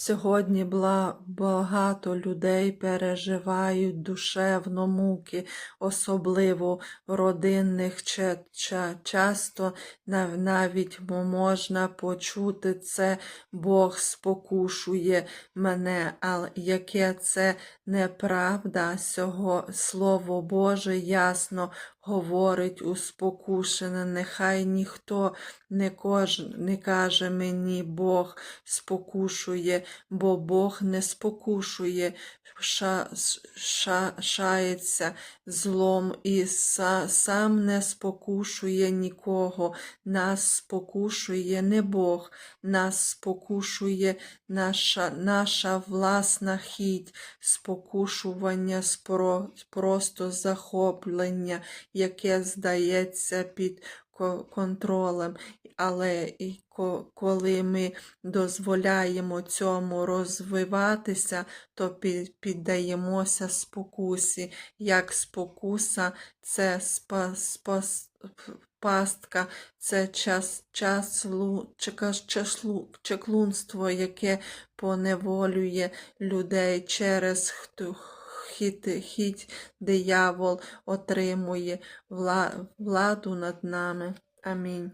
Сьогодні багато людей переживають душевно муки, особливо в родинних ча- ча- часто нав- навіть можна почути це Бог спокушує мене, але яке це неправда, сього Слово Боже ясно говорить у спокушене, нехай ніхто не, кож, не каже мені Бог спокушує, бо Бог не спокушує, ша, ша, шається злом і са, сам не спокушує нікого. Нас спокушує не Бог, нас спокушує наша, наша власна хіть, спокушування спро, просто захоплення, яке здається під контролем. Але коли ми дозволяємо цьому розвиватися, то піддаємося спокусі. Як спокуса це спа, спас, пастка, це час, часлу, часлу, чеклунство, яке поневолює людей через хто. Хід диявол отримує владу над нами. Амінь.